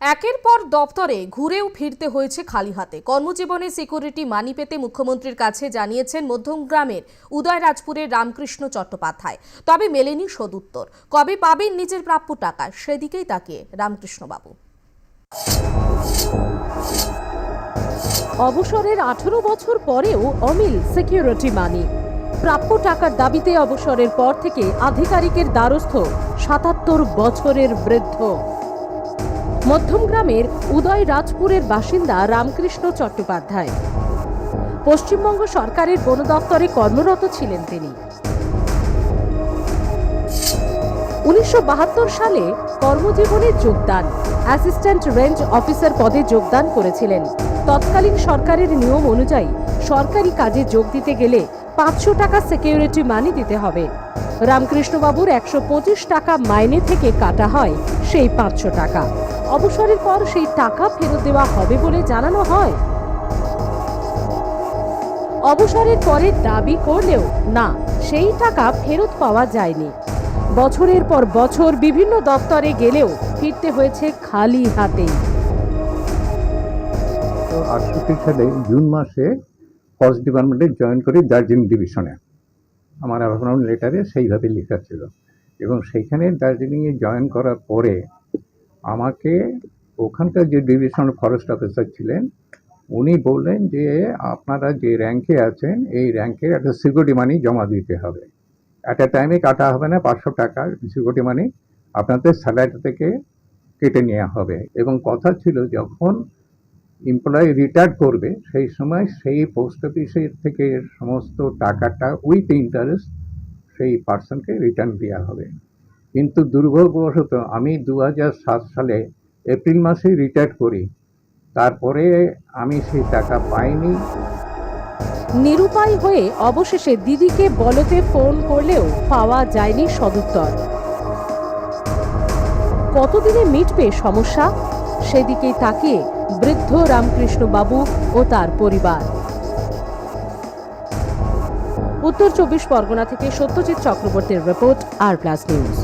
একের পর দপ্তরে ঘুরেও ফিরতে হয়েছে খালি হাতে। কর্মজীবনে সিকিউরিটি মানি পেতে মুখ্যমন্ত্রীর কাছে জানিয়েছেন মধ্যমগ্রামের উদয়রাজপুরের রামকৃষ্ণ চট্টোপাধ্যায়। তবে মেলেনি সদুত্তর কবে পাবেন নিজের প্রাপ্য টাকা, সেদিকেই তাকিয়ে রামকৃষ্ণবাবু। অবসরের আঠারো বছর পরেও অমিল সিকিউরিটি মানি। প্রাপ্য টাকার দাবিতে অবসরের পর থেকে আধিকারিকের দ্বারস্থ সাতাত্তর বছরের বৃদ্ধ। মধ্যমগ্রামের উদয় রাজপুরের বাসিন্দা রামকৃষ্ণ চট্টোপাধ্যায়। পশ্চিমবঙ্গ সরকারের বন দপ্তরে কর্মরত ছিলেন তিনি। উনিশশো বাহাত্তর সালে কর্মজীবনে যোগদান, অ্যাসিস্ট্যান্ট রেঞ্জ অফিসার পদে যোগদান করেছিলেন। তৎকালীন সরকারের নিয়ম অনুযায়ী সরকারি কাজে যোগ দিতে গেলে পাঁচশো টাকা সিকিউরিটি মানি দিতে হবে। রামকৃষ্ণবাবুর একশো পঁচিশ টাকা মাইনে থেকে কাটা হয় সেই পাঁচশো টাকা। অবসরের পর সেই টাকা ফেরত দেওয়া হবে বলে জানানো হয়। অবসরের পরে দাবি করলেও না, সেই টাকা ফেরত পাওয়া যায়নি। বছরের পর বছর বিভিন্ন দপ্তরে গেলেও ফিরতে হয়েছে খালি হাতেই তো আটষট্টি সালে জুন মাসে ফরেস্ট ডিপার্টমেন্টে জয়েন করি দার্জিলিং ডিভিশনে। আমার অ্যাপয়েন্টমেন্ট লেটারে সেইভাবে লেখা ছিল। এবং সেইখানে দার্জিলিংয়ে জয়েন করার পরে আমাকে ওখানকার যে ডিভিশন ফরেস্ট অফিসার ছিলেন, উনি বললেন যে আপনারা যে র্যাঙ্কে আছেন, এই র্যাঙ্কের একটা সিকিউরিটি মানি জমা দিতে হবে। অ্যাট এ টাইমে কাটা হবে না, পাঁচশো টাকা সিকিউরিটি মানি আপনাদের স্যালারি থেকে কেটে নেওয়া হবে। এবং কথা ছিল যখন এমপ্লয়ি রিটায়ার করবে, সেই সময় সেই পোস্ট অফিসের থেকে সমস্ত টাকাটা উইথ ইন্টারেস্ট সেই পার্সনকে রিটার্ন দেওয়া হবে। কিন্তু দুর্ভাগ্যবশত আমি দু সালে এপ্রিল মাসেই রিটায়ার করি। তারপরে আমি সেই টাকা পাইনি। নিরুপায় হয়ে অবশেষে দিদিকে বলতে ফোন করলেও পাওয়া যায়নি সদুত্তর। কতদিনে মিটবে সমস্যা? সেদিকেই তাকিয়ে বৃদ্ধ রামকৃষ্ণ বাবু ও তার পরিবার। উত্তর চব্বিশ পরগনা থেকে সত্যজিৎ চক্রবর্তীর রিপোর্ট আর প্লাস নিউজ।